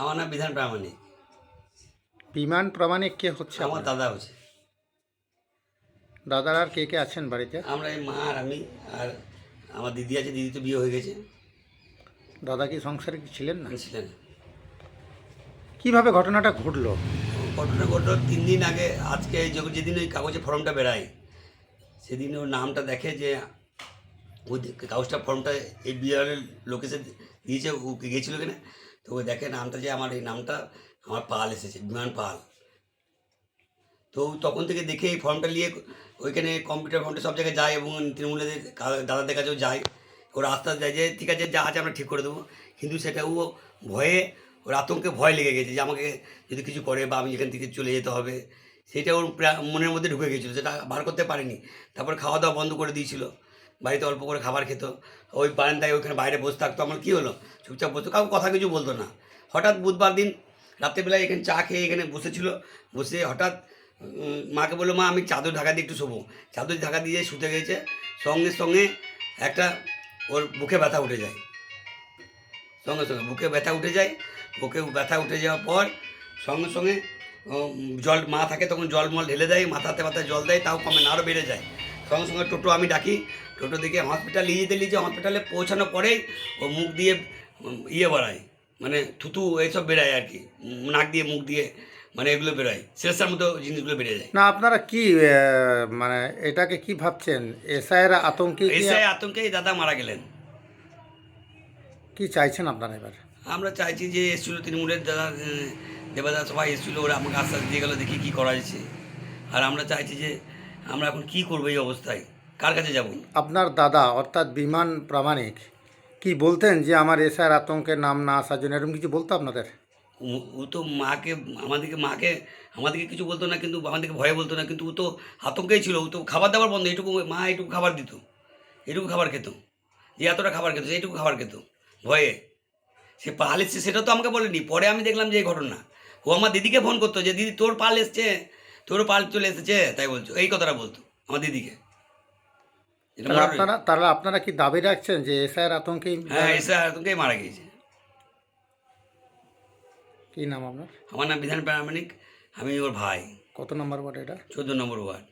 আমার নাম বিধান প্রামাণিক। বিমান প্রামাণিক কে হচ্ছে আমার দাদা হচ্ছে। দাদার আর কে কে আছেন বাড়িতে? আমরা এই মা আর আমি আর আমার দিদি আছে দিদি তো বিয়ে হয়ে গেছে। দাদা কি সংসারে কি ছিলেন না? ছিলেন কীভাবে ঘটনাটা ঘটলো? ঘটনা ঘটলো তিন দিন আগে আজকে এই যখন যেদিন ওই কাগজে ফর্মটা বেরায় সেদিন ওর নামটা দেখে যে ওই কাগজটা ফর্মটা এই বিহারের লোকেশে দিয়েছে ও গিয়েছিল কিনা তো ও দেখে নামটা যে আমার এই নামটা, আমার পাল এসেছে, বিমান পাল। তো তখন থেকে দেখে এই ফর্মটা নিয়ে ওইখানে কম্পিউটার ফর্মটা সব জায়গায় যায় এবং তৃণমূলের দাদাদের কাছেও যায়। ওরা আস্তে আস্তে যে, ঠিক আছে, যা আছে আমরা ঠিক করে দেবো। কিন্তু সেটা ও ভয়ে, ওর আতঙ্কে ভয় লেগে গেছে যে আমাকে যদি কিছু করে বা আমি এখান থেকে চলে যেতে হবে। সেটা ওর মনের মধ্যে ঢুকে গেছিল, সেটা বার করতে পারেনি। তারপর খাওয়া দাওয়া বন্ধ করে দিয়েছিল। বাড়িতে অল্প করে খাবার খেত, ওই বারান্দায় ওইখানে বাইরে বসে থাকতো, আমার কী হলো? চুপচাপ বসতো কাউ কথা কিছু বলতো না। হঠাৎ বুধবার দিন রাত্রেবেলায় এখানে চা খেয়ে এখানে বসেছিল, বসে হঠাৎ মাকে বলল, মা, আমি চাদর ঢাকা দিয়ে একটু শোবো। চাদর ঢাকা দিয়ে শুতে গেছে, সঙ্গে সঙ্গে একটা ওর বুকে ব্যথা উঠে যায়। সঙ্গে সঙ্গে বুকে ব্যথা উঠে যায়, বুকে ব্যথা উঠে যাওয়ার পর সঙ্গে সঙ্গে জল, মা থাকে তখন জল মল ঢেলে দেয়, মাথাতে মাথায় জল দেয়, তাও কমে না আরও বেড়ে যায়। সঙ্গে সঙ্গে টোটো আমি ডাকি। টোটো দিকে হসপিটাল নিয়ে যেতে নিয়ে যে হসপিটালে পৌঁছানোর পরেই ও মুখ দিয়ে ইয়ে বাড়ায় মানে থুতু এইসব বেরায় আর কি। নাক দিয়ে মুখ দিয়ে মানে এগুলো বেরোয় শেষের মতো জিনিসগুলো বেড়ে যায়। না আপনারা কি মানে এটাকে কি ভাবছেন? এসআইয়ের আতঙ্কে কি এসে আতঙ্কে দাদা মারা গেলেন। কি চাইছেন আপনারা এবার? আমরা চাইছি যে এসেছিল তৃণমূলের দাদা দেবাদা সবাই এসেছিল ওরা আমাকে আশ্বাস দিয়ে গেলো দেখি কী করা যাচ্ছে আর আমরা চাইছি যে আমরা এখন কি করব এই অবস্থায়? কার কাছে যাব? আপনার দাদা অর্থাৎ বিমান প্রামাণিক কি বলতেন যে আমার এসআইয়ের আতঙ্কের নাম না আসার জন্য এরকম কিছু বলতো আপনাদের? ও- ও তো মাকে আমাদেরকে মাকে আমাদেরকে কিছু বলতো না কিন্তু আমাদেরকে ভয়ে বলতো না কিন্তু ও তো আতঙ্কেই ছিল ও তো খাবার দাবার বন্ধ এইটুকু মা এইটুকু খাবার দিত এইটুকু খাবার খেত যে এতটা খাবার খেত এইটুকু খাবার খেত ভয়ে। সে পাল এসছে সেটা তো আমাকে বলেনি পরে আমি দেখলাম যে এই ঘটনা। ও আমার দিদিকে ফোন করতো যে দিদি তোর পাল এসছে তোরও পাল চলে এসেছে তাই বলছো। এই কথাটা বলতো আমার দিদিকে। তাহলে আপনারা তাহলে আপনারা কি দাবি রাখছেন যে এসআইয়ের আতঙ্কে হ্যাঁ এসআই আতঙ্কেই মারা গিয়েছে। কি নাম আপনার? আমার নাম বিধান প্রামাণিক আমি ওর ভাই। কত নম্বর ওয়ার্ড এটা? চোদ্দ নম্বর ওয়ার্ড।